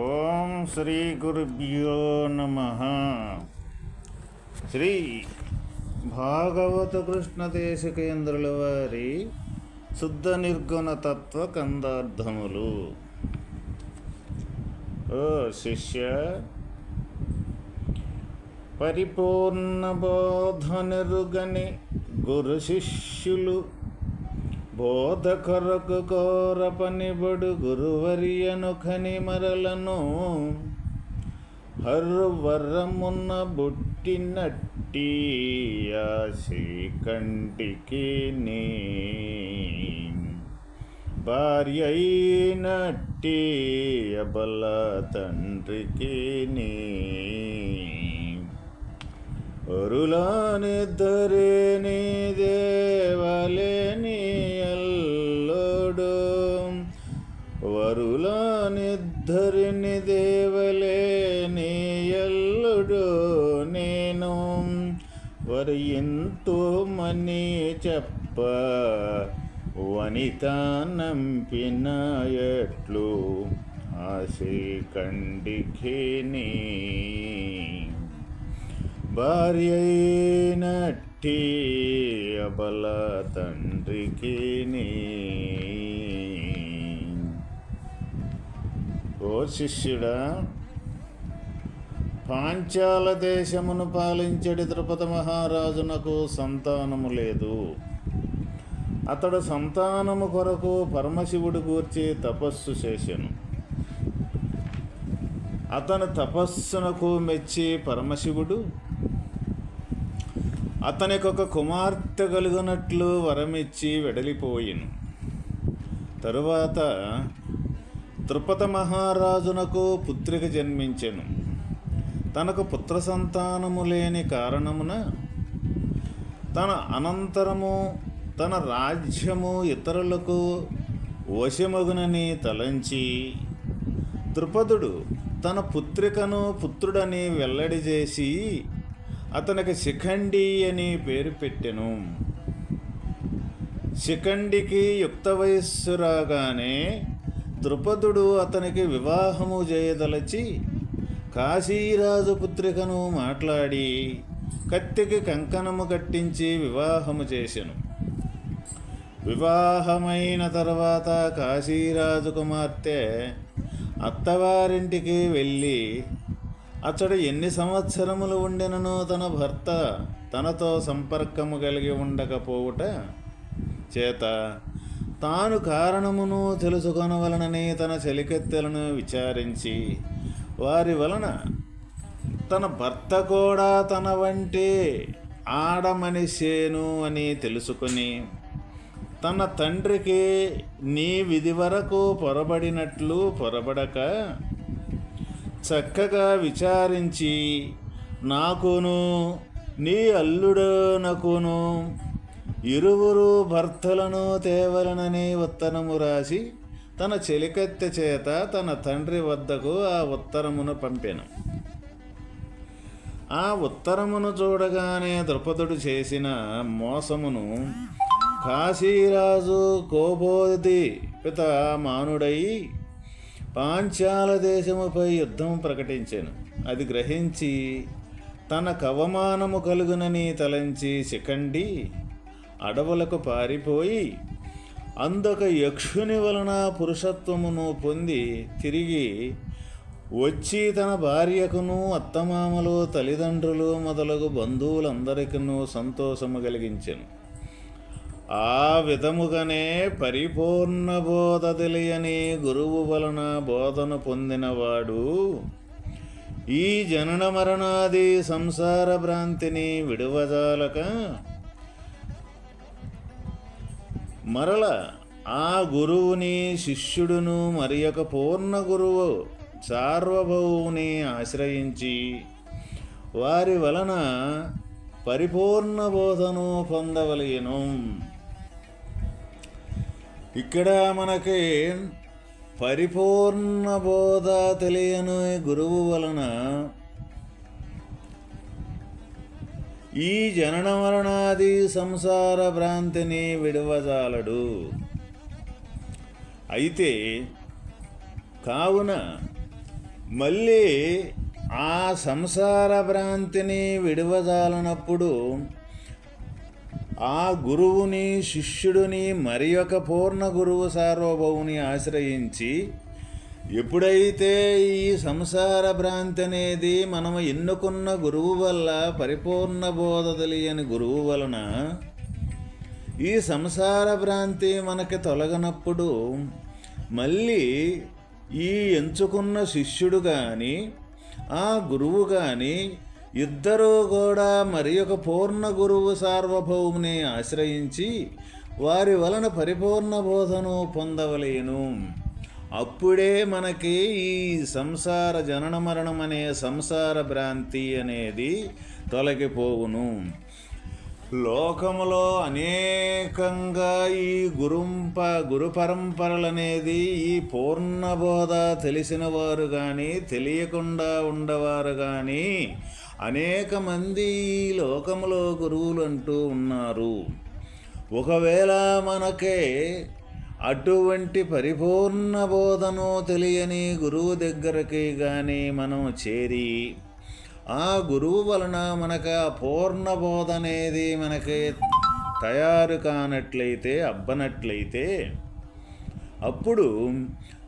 ఓం శ్రీ గురుభ్యో నమ. శ్రీ భాగవత కృష్ణ దేశకేంద్రుల వారి శుద్ధ నిర్గుణ తత్వ కందార్థములు. ఓ శిష్య పరిపూర్ణ బోధనెరుగని గురు శిష్యులు బోధ కొరకు కోర పనిబడు గురువరియను ఖని మరలను. హర్వరమున్న బుట్టినట్టి ఆశి కంటికి నీ. భార్య అయినట్టి అబల తండ్రికి నీ. ఒరులానిద్దరే నీ దేవలేని అల్లుడు. వరులానిద్దరిని దేవలేని అల్లుడు నేను. వరి ఎంతో మని చెప్ప వనిత నంపిన ఎట్లు ఆశి కండికి నీ భార్య అయినట్టి అబల తండ్రికి ఓ శిష్యుడా పాంచాల దేశమును పాలించడి ద్రుపద మహారాజునకు సంతానము లేదు. అతడు సంతానము కొరకు పరమశివుడు గూర్చి తపస్సు చేశాను. అతని తపస్సునకు మెచ్చి పరమశివుడు అతనికి ఒక కుమార్తె కలుగునట్లు వరమిచ్చి వెడలిపోయిను. తరువాత తృపత మహారాజునకు పుత్రిక జన్మించెను. తనకు పుత్ర సంతానము లేని కారణమున తన అనంతరము తన రాజ్యము ఇతరులకు వశమగునని తలంచి ద్రుపదుడు తన పుత్రికను పుత్రుడని వెల్లడి చేసి అతనికి శిఖండి అని పేరు పెట్టెను. శిఖండికి యుక్త వయస్సు రాగానే ద్రుపదుడు అతనికి వివాహము చేయదలచి కాశీరాజు పుత్రికను మాట్లాడి కత్తికి కంకణము కట్టించి వివాహము చేసెను. వివాహమైన తర్వాత కాశీరాజు కుమార్తె అత్తవారింటికి వెళ్ళి అతడు ఎన్ని సంవత్సరములు ఉండినను తన భర్త తనతో సంపర్కము కలిగి ఉండకపోవుట? చేత తాను కారణమును తెలుసుకొనవలనని తన చెలికెత్తెలను విచారించి వారి వలన తన భర్త కూడా తన వంటి ఆడమనిషేను అని తెలుసుకొని తన తండ్రికి నీ విధి వరకు పొరబడినట్లు పొరబడక చక్కగా విచారించి నాకును నీ అల్లుడనకును ఇరువురు భర్తలను తేవలనని ఉత్తరము రాసి తన చెలికత్తె చేత తన తండ్రి వద్దకు ఆ ఉత్తరమును పంపెను. ఆ ఉత్తరమును చూడగానే ద్రుపదుడు చేసిన మోసమును కాశీరాజు కోబోధి పిత మానుడై పాంచాల దేశముపై యుద్ధం ప్రకటించాను. అది గ్రహించి తన కవమానము కలుగునని తలంచి శిఖండి అడవులకు పారిపోయి అందొక యక్షుని వలన పురుషత్వమును పొంది తిరిగి వచ్చి తన భార్యకును అత్తమామలు తల్లిదండ్రులు మొదలగు బంధువులందరికీ సంతోషము కలిగించాను. ఆ విధముగానే పరిపూర్ణ బోధ తెలియని గురువు వలన బోధన పొందినవాడు ఈ జనన మరణాది సంసార భ్రాంతిని విడువజాలక మరల ఆ గురువుని శిష్యుడును మరి పూర్ణ గురువు సార్వభౌముని ఆశ్రయించి వారి వలన పరిపూర్ణ బోధను పొందవలయను. ఇక్కడ మనకి పరిపూర్ణ బోధ తెలియని గురువు వలన ఈ జనన మరణాది సంసార భ్రాంతిని విడవజాలడు. అయితే కావున మళ్ళీ ఆ సంసార భ్రాంతిని విడవజాలనప్పుడు ఆ గురువుని శిష్యుడిని మరి ఒక పూర్ణ గురువు సార్వభౌముని ఆశ్రయించి ఎప్పుడైతే ఈ సంసార భ్రాంతి అనేది మనం ఎన్నుకున్న గురువు వల్ల పరిపూర్ణ బోధ తెలియని గురువు వలన ఈ సంసార భ్రాంతి మనకి తొలగనప్పుడు మళ్ళీ ఈ ఎంచుకున్న శిష్యుడు కానీ ఆ గురువు కానీ ఇద్దరూ కూడా మరి ఒక పూర్ణ గురువు సార్వభౌముని ఆశ్రయించి వారి వలన పరిపూర్ణ బోధను పొందవలేను. అప్పుడే మనకి ఈ సంసార జనన మరణం అనే సంసార భ్రాంతి అనేది తొలగిపోవును. లోకములో అనేకంగా ఈ గురుంప గురు పరంపరలనేది ఈ పూర్ణబోధ తెలిసిన వారు కానీ తెలియకుండా ఉండవారు కానీ అనేక మంది ఈ గురువులు అంటూ ఉన్నారు. ఒకవేళ మనకే అటువంటి పరిపూర్ణ బోధను తెలియని గురువు దగ్గరికి కానీ మనం చేరి ఆ గురువు వలన మనకు ఆ పూర్ణ బోధ అనేది మనకి తయారు కానట్లయితే అబ్బనట్లయితే అప్పుడు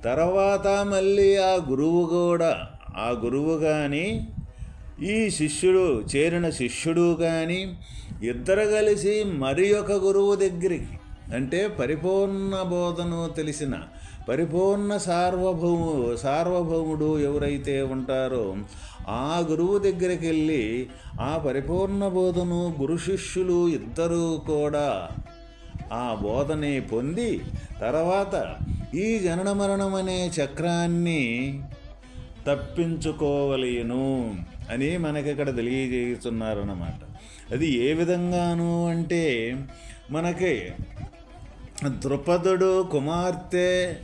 తర్వాత మళ్ళీ ఆ గురువు కూడా ఆ గురువు కానీ ఈ శిష్యుడు చేరిన శిష్యుడు కానీ ఇద్దరు కలిసి మరి ఒక గురువు దగ్గరికి అంటే పరిపూర్ణ బోధను తెలిసిన పరిపూర్ణ సార్వభౌము సార్వభౌముడు ఎవరైతే ఉంటారో ఆ గురువు దగ్గరికి వెళ్ళి ఆ పరిపూర్ణ బోధను గురు శిష్యులు ఇద్దరూ కూడా ఆ బోధని పొంది తర్వాత ఈ జనన మరణం అనే చక్రాన్ని తప్పించుకోవలేను. అని మనకి ఇక్కడ తెలియజేస్తున్నారన్నమాట. అది ఏ విధంగాను అంటే మనకి ద్రుపదుడు కుమార్తె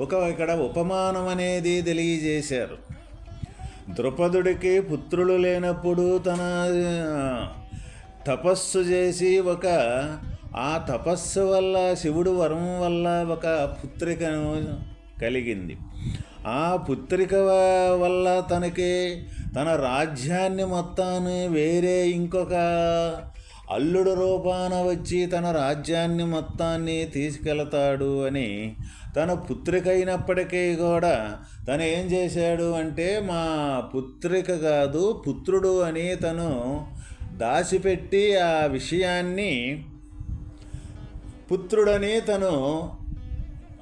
ఒక ఇక్కడ ఉపమానం అనేది తెలియజేశారు. ద్రుపదుడికి పుత్రులు లేనప్పుడు తన తపస్సు చేసి ఒక ఆ తపస్సు వల్ల శివుడు వరం వల్ల ఒక పుత్రికను కలిగింది. ఆ పుత్రిక వల్ల తనకి తన రాజ్యాన్ని మొత్తాన్ని వేరే ఇంకొక అల్లుడు రూపాన వచ్చి తన రాజ్యాన్ని మొత్తాన్ని తీసుకెళ్తాడు అని తన పుత్రిక అయినప్పటికీ కూడా తను ఏం చేశాడు అంటే మా పుత్రిక కాదు పుత్రుడు అని తను దాచిపెట్టి ఆ విషయాన్ని పుత్రుడని తను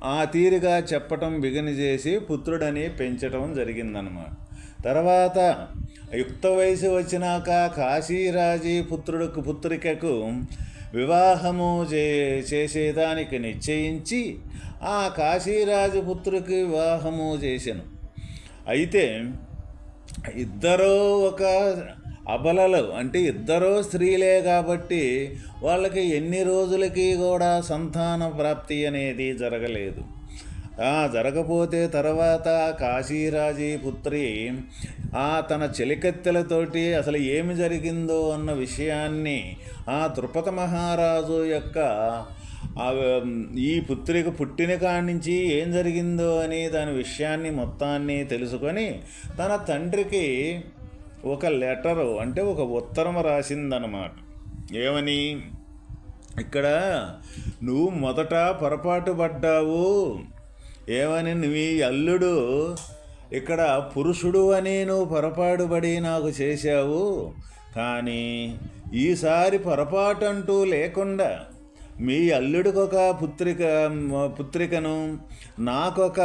ఆ తీరుగా చెప్పటం బిగిన చేసి పుత్రుడని పెంచటం జరిగిందనమాట తర్వాత యుక్త వయసు వచ్చినాక కాశీరాజీ పుత్రుడికి పుత్రికకు వివాహము చే చేసేదానికి నిశ్చయించి ఆ కాశీరాజు పుత్రుకి వివాహము చేశాను. అయితే ఇద్దరూ ఒక అబలలు. అంటే ఇద్దరూ స్త్రీలే కాబట్టి వాళ్ళకి ఎన్ని రోజులకి కూడా సంతాన ప్రాప్తి అనేది జరగలేదు. జరగపోతే తర్వాత కాశీరాజీ పుత్రి ఆ తన చెలికత్తెలతోటి అసలు ఏమి జరిగిందో అన్న విషయాన్ని ఆ తృపత మహారాజు యొక్క ఈ పుత్రిక పుట్టిన కాడి నుంచి ఏం జరిగిందో అని దాని విషయాన్ని మొత్తాన్ని తెలుసుకొని తన తండ్రికి ఒక లెటరు అంటే ఒక ఉత్తరం రాసిందనమాట ఏమని? ఇక్కడ నువ్వు మొదట పొరపాటు పడ్డావు. ఏమని నీ అల్లుడు? ఇక్కడ పురుషుడు అని నువ్వు పొరపాటుపడి నాకు చేశావు. కానీ ఈసారి పొరపాటు అంటూ లేకుండా మీ అల్లుడికొక పుత్రిక పుత్రికను నాకొక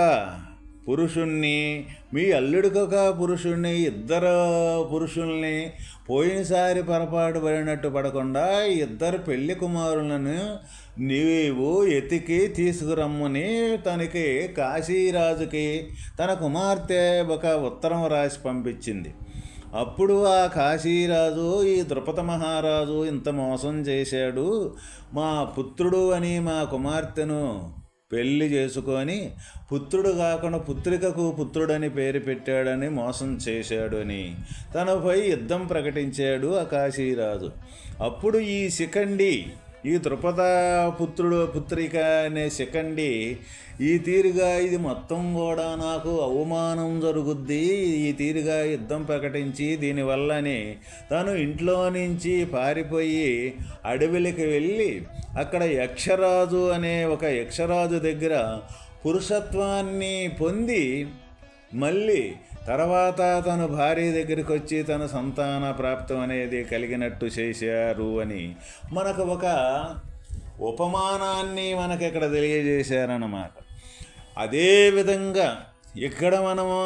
పురుషుణ్ణి మీ అల్లుడికొక పురుషుణ్ణి ఇద్దరు పురుషుల్ని పోయినసారి పొరపాటు పడినట్టు పడకుండా ఇద్దరు పెళ్ళి కుమారులను నీవు ఎతికి తీసుకురమ్మని తనకి కాశీరాజుకి తన కుమార్తె ఒక ఉత్తరం రాసి పంపించింది. అప్పుడు ఆ కాశీరాజు ఈ ద్రుపద మహారాజు ఇంత మోసం చేశాడు. మా పుత్రుడు అని మా కుమార్తెను పెళ్ళి చేసుకొని పుత్రుడు కాకుండా పుత్రికకు పుత్రుడని పేరు పెట్టాడని మోసం చేశాడు అని. తనపై యుద్ధం ప్రకటించాడు ఆ కాశీరాజు. అప్పుడు ఈ శిఖండి ఈ ద్రుపద పుత్రుడు పుత్రిక అనే శిఖండి ఈ తీరుగా ఇది మొత్తం కూడా నాకు అవమానం జరుగుద్ది. ఈ తీరుగా యుద్ధం ప్రకటించి దీనివల్లనే తను ఇంట్లో నుంచి పారిపోయి అడవిలకి వెళ్ళి అక్కడ యక్షరాజు అనే ఒక యక్షరాజు దగ్గర పురుషత్వాన్ని పొంది మళ్ళీ తర్వాత తను భార్య దగ్గరికి వచ్చి తన సంతాన ప్రాప్తం అనేది కలిగినట్టు చేశారు అని మనకు ఒక ఉపమానాన్ని మనకి ఇక్కడ తెలియజేశారన్నమాట అదేవిధంగా ఇక్కడ మనము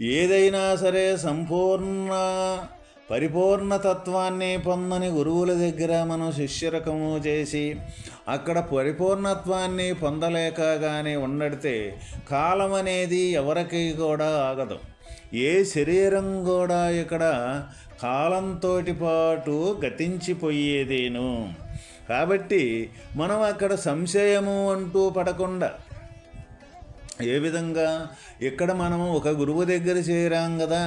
ఏదైనా సరే సంపూర్ణ పరిపూర్ణతత్వాన్ని పొందని గురువుల దగ్గర మనం శిష్యరకము చేసి అక్కడ పరిపూర్ణత్వాన్ని పొందలేక కానీ ఉండడితే కాలం అనేది ఎవరికి కూడా ఆగదు. ఏ శరీరం కూడా ఇక్కడ కాలంతో పాటు గతించిపోయేదేను. కాబట్టి మనం అక్కడ సంశయము అంటూ పడకుండా ఏ విధంగా? ఇక్కడ మనం ఒక గురువు దగ్గర చేరాం కదా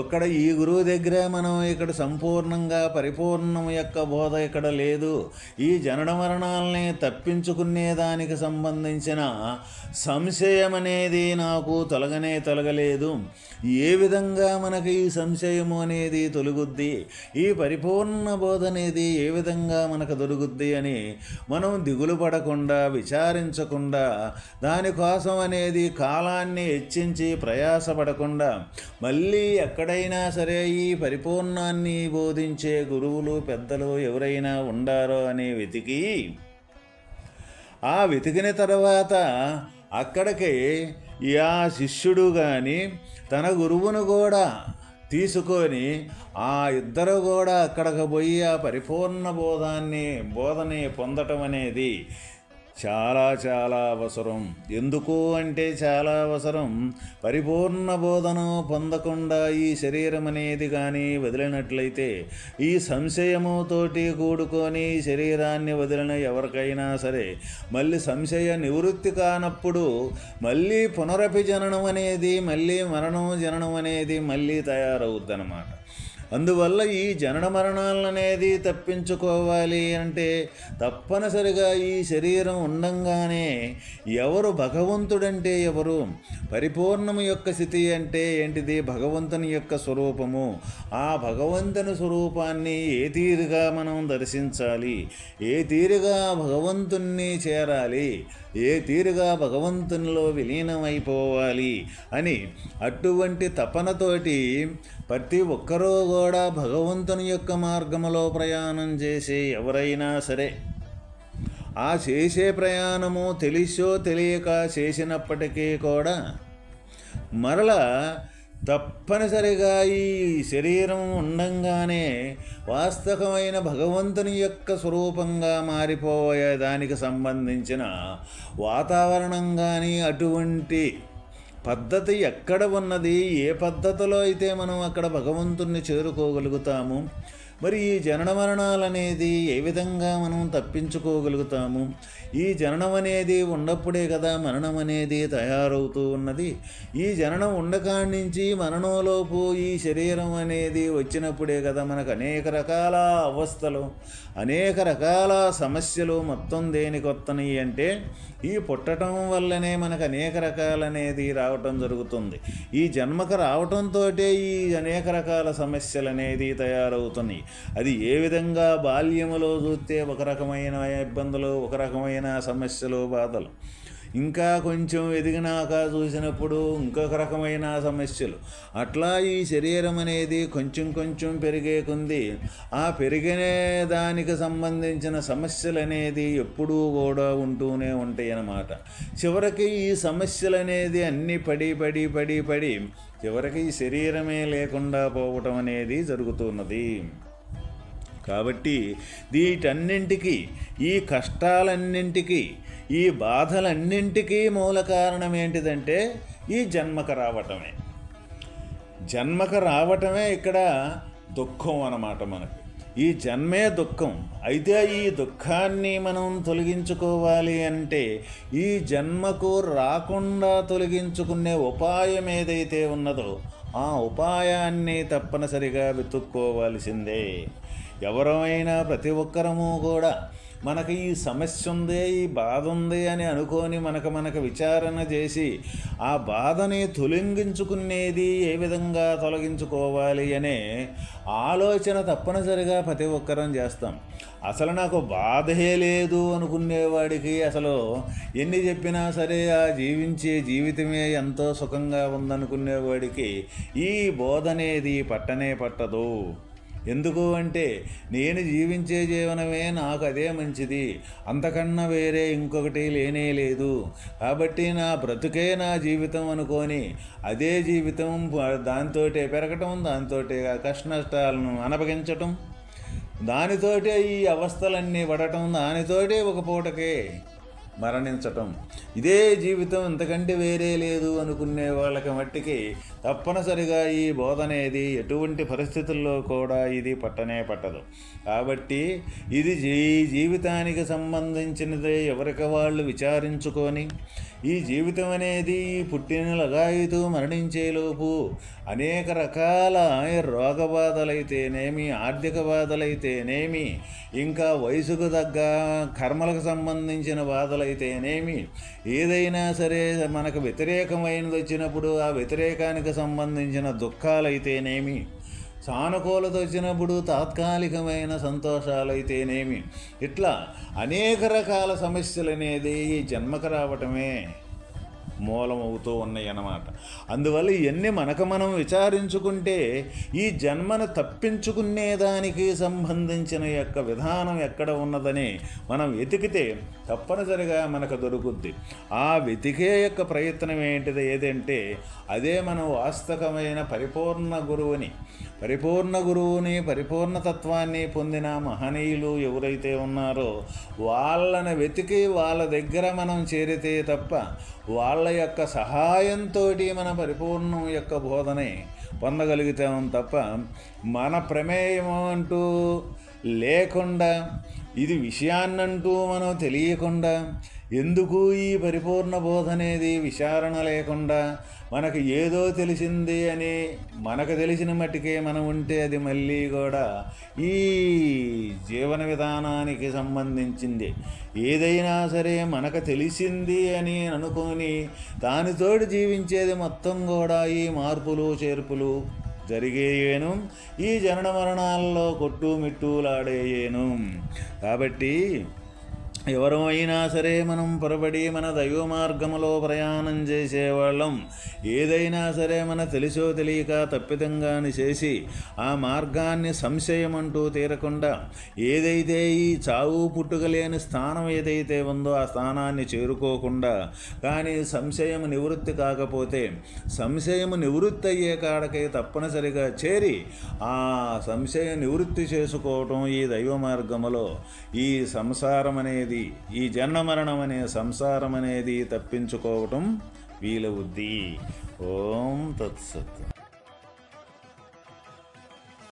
ఇక్కడ ఈ గురువు దగ్గర మనం ఇక్కడ సంపూర్ణంగా పరిపూర్ణం యొక్క బోధ ఇక్కడ లేదు. ఈ జనన మరణాలని తప్పించుకునే దానికి సంబంధించిన సంశయం అనేది నాకు తొలగనే తొలగలేదు. ఏ విధంగా మనకి ఈ సంశయము అనేది తొలుగుద్ది? ఈ పరిపూర్ణ బోధ అనేది ఏ విధంగా మనకు దొరుకుద్ది అని మనం దిగులు పడకుండా విచారించకుండా దానికోసం అనేది కాలాన్ని హెచ్చించి ప్రయాసపడకుండా మళ్ళీ ఎక్కడైనా సరే ఈ పరిపూర్ణాన్ని బోధించే గురువులు పెద్దలు ఎవరైనా ఉండారో అని వెతికి ఆ వెతికిన తర్వాత అక్కడికి ఆ శిష్యుడు కానీ తన గురువును కూడా తీసుకొని ఆ ఇద్దరు కూడా అక్కడికి పోయి ఆ పరిపూర్ణ బోధాన్ని బోధని పొందటం అనేది చాలా చాలా అవసరం. ఎందుకు అంటే చాలా అవసరం. పరిపూర్ణ బోధన పొందకుండా ఈ శరీరం అనేది కానీ వదిలినట్లయితే ఈ సంశయముతోటి కూడుకొని శరీరాన్ని వదిలిన ఎవరికైనా సరే మళ్ళీ సంశయ నివృత్తి కానప్పుడు మళ్ళీ పునరపి జననం అనేది మళ్ళీ మరణం జననం అనేది మళ్ళీ తయారవుద్దనమాట అందువల్ల ఈ జనన మరణాలనేది తప్పించుకోవాలి అంటే తప్పనిసరిగా ఈ శరీరం ఉండంగానే ఎవరు భగవంతుడంటే ఎవరు? పరిపూర్ణము యొక్క స్థితి అంటే ఏంటిది? భగవంతుని యొక్క స్వరూపము. ఆ భగవంతుని స్వరూపాన్ని ఏ తీరుగా మనం దర్శించాలి? ఏ తీరుగా భగవంతుణ్ణి చేరాలి? ఏ తీరుగా భగవంతునిలో విలీనమైపోవాలి అని అటువంటి తపనతోటి ప్రతి ఒక్కరూ కూడా భగవంతుని యొక్క మార్గములో ప్రయాణం చేసే ఎవరైనా సరే ఆ చేసే ప్రయాణము తెలిసో తెలియక చేసినప్పటికీ కూడా మరలా తప్పనిసరిగా ఈ శరీరం ఉండంగానే వాస్తవమైన భగవంతుని యొక్క స్వరూపంగా మారిపోయే దానికి సంబంధించిన వాతావరణం కానీ అటువంటి పద్ధతి ఎక్కడ ఉన్నది ఏ పద్ధతిలో అయితే మనం అక్కడ భగవంతుణ్ణి చేరుకోగలుగుతాము మరి ఈ జనన మరణాలు అనేది ఏ విధంగా మనం తప్పించుకోగలుగుతాము? ఈ జననం అనేది ఉన్నప్పుడే కదా మరణం అనేది తయారవుతూ ఉన్నది. ఈ జననం ఉండకాడి నుంచి మరణంలోపు ఈ శరీరం అనేది వచ్చినప్పుడే కదా మనకు అనేక రకాల అవస్థలు అనేక రకాల సమస్యలు మొత్తం దేనికొత్తనాయి అంటే ఈ పుట్టడం వల్లనే మనకు అనేక రకాలనేది రావటం జరుగుతుంది. ఈ జన్మకు రావటంతో ఈ అనేక రకాల సమస్యలు అనేది తయారవుతున్నాయి. అది ఏ విధంగా బాల్యములో చూస్తే ఒక రకమైన ఇబ్బందులు ఒక రకమైన సమస్యలు బాధలు. ఇంకా కొంచెం ఎదిగినాక చూసినప్పుడు ఇంకొక రకమైన సమస్యలు. అట్లా ఈ శరీరం అనేది కొంచెం కొంచెం పెరిగే కొంది. ఆ పెరిగిన దానికి సంబంధించిన సమస్యలు అనేది ఎప్పుడూ కూడా ఉంటూనే ఉంటాయి అన్నమాట చివరికి ఈ సమస్యలు అనేది అన్నీ పడి పడి పడి పడి చివరికి ఈ శరీరమే లేకుండా పోవటం అనేది జరుగుతున్నది. కాబట్టి వీటన్నింటికీ ఈ కష్టాలన్నింటికీ ఈ బాధలన్నింటికీ మూల కారణం ఏంటిదంటే ఈ జన్మకు రావటమే. జన్మకు రావటమే ఇక్కడ దుఃఖం అన్నమాట మనకి. ఈ జన్మే దుఃఖం. అయితే ఈ దుఃఖాన్ని మనం తొలగించుకోవాలి అంటే ఈ జన్మకు రాకుండా తొలగించుకునే ఉపాయం ఏదైతే ఉన్నదో ఆ ఉపాయాన్ని తప్పనిసరిగా వెతుక్కోవాల్సిందే. ఎవరైనా ప్రతి ఒక్కరము కూడా మనకి ఈ సమస్య ఉంది ఈ బాధ ఉంది అని అనుకొని మనకు మనకు విచారణ చేసి ఆ బాధని తొలగించుకునేది ఏ విధంగా తొలగించుకోవాలి అనే ఆలోచన తప్పనిసరిగా ప్రతి ఒక్కరం చేస్తాం. అసలు నాకు బాధే లేదు అనుకునేవాడికి అసలు ఎన్ని చెప్పినా సరే ఆ జీవించే జీవితమే ఎంతో సుఖంగా ఉందనుకునేవాడికి ఈ బోధ అనేది పట్టనే పట్టదు. ఎందుకు అంటే నేను జీవించే జీవనమే నాకు అదే మంచిది. అంతకన్నా వేరే ఇంకొకటి లేనే లేదు. కాబట్టి నా బ్రతుకే నా జీవితం అనుకొని అదే జీవితం దాంతో పెరగటం దాంతో కష్ట నష్టాలను అనపగించటం దానితోటే ఈ అవస్థలన్నీ పడటం దానితోటే ఒక పూటకే మరణించటం. ఇదే జీవితం ఇంతకంటే వేరే లేదు అనుకునే వాళ్ళకి మట్టికి తప్పనిసరిగా ఈ బోధ అనేది ఎటువంటి పరిస్థితుల్లో కూడా ఇది పట్టనే పట్టదు. కాబట్టి ఇది జీ జీవితానికి సంబంధించినదే ఎవరికి వాళ్ళు విచారించుకొని ఈ జీవితం అనేది పుట్టిన లగాయితూ మరణించేలోపు అనేక రకాల రోగ బాధలైతేనేమి ఆర్థిక బాధలైతేనేమి ఇంకా వయసుకు తగ్గ కర్మలకు సంబంధించిన బాధలైతేనేమి ఏదైనా సరే మనకు వ్యతిరేకమైనది వచ్చినప్పుడు ఆ వ్యతిరేకానికి సంబంధించిన దుఃఖాలైతేనేమి సానుకూలత వచ్చినప్పుడు తాత్కాలికమైన సంతోషాలైతేనేమి? ఇట్లా అనేక రకాల సమస్యలు అనేది ఈ జన్మకు రావటమే. మూలమవుతూ ఉన్నాయి అన్నమాట అందువల్ల ఇవన్నీ మనకు మనం విచారించుకుంటే ఈ జన్మను తప్పించుకునేదానికి సంబంధించిన యొక్క విధానం ఎక్కడ ఉన్నదని మనం వెతికితే తప్పనిసరిగా మనకు దొరుకుద్ది. ఆ వెతికే యొక్క ప్రయత్నం ఏంటిది ఏదంటే అదే మనం వాస్తవమైన పరిపూర్ణ గురువుని పరిపూర్ణ గురువుని పరిపూర్ణ తత్వాన్ని పొందిన మహనీయులు ఎవరైతే ఉన్నారో వాళ్ళని వెతికి వాళ్ళ దగ్గర మనం చేరితే తప్ప వాళ్ళ యొక్క సహాయంతో మన పరిపూర్ణం యొక్క బోధనే పొందగలుగుతాం తప్ప మన ప్రమేయం అంటూ లేకుండా ఇది విషయాన్నంటూ మనం తెలియకుండా ఎందుకు ఈ పరిపూర్ణ బోధ అనేది విచారణ లేకుండా మనకు ఏదో తెలిసింది అని మనకు తెలిసిన మట్టుకే మనం ఉంటే అది మళ్ళీ కూడా ఈ జీవన విధానానికి సంబంధించింది. ఏదైనా సరే మనకు తెలిసింది అని అనుకొని దానితోటి జీవించేది మొత్తం కూడా ఈ మార్పులు చేర్పులు జరిగేయేను ఈ జనన మరణాల్లో కొట్టుమిట్టులాడేయేను. కాబట్టి ఎవరమైనా సరే మనం పొరబడి మన దైవ మార్గములో ప్రయాణం చేసేవాళ్ళం. ఏదైనా సరే మన తెలిసో తెలియక తప్పితంగాని చేసి ఆ మార్గాన్ని సంశయం అంటూ తీరకుండా ఏదైతే ఈ చావు పుట్టుకలేని స్థానం ఏదైతే ఉందో ఆ స్థానాన్ని చేరుకోకుండా కానీ సంశయం నివృత్తి కాకపోతే సంశయం నివృత్తి అయ్యే కాడకే తప్పనిసరిగా చేరి ఆ సంశయం నివృత్తి చేసుకోవటం ఈ దైవ మార్గములో ఈ సంసారం అనేది అనేది ఈ జన్మ మరణం అనే సంసారం అనేది తప్పించుకోవటం వీలవుద్ది. ఓం తత్సత్.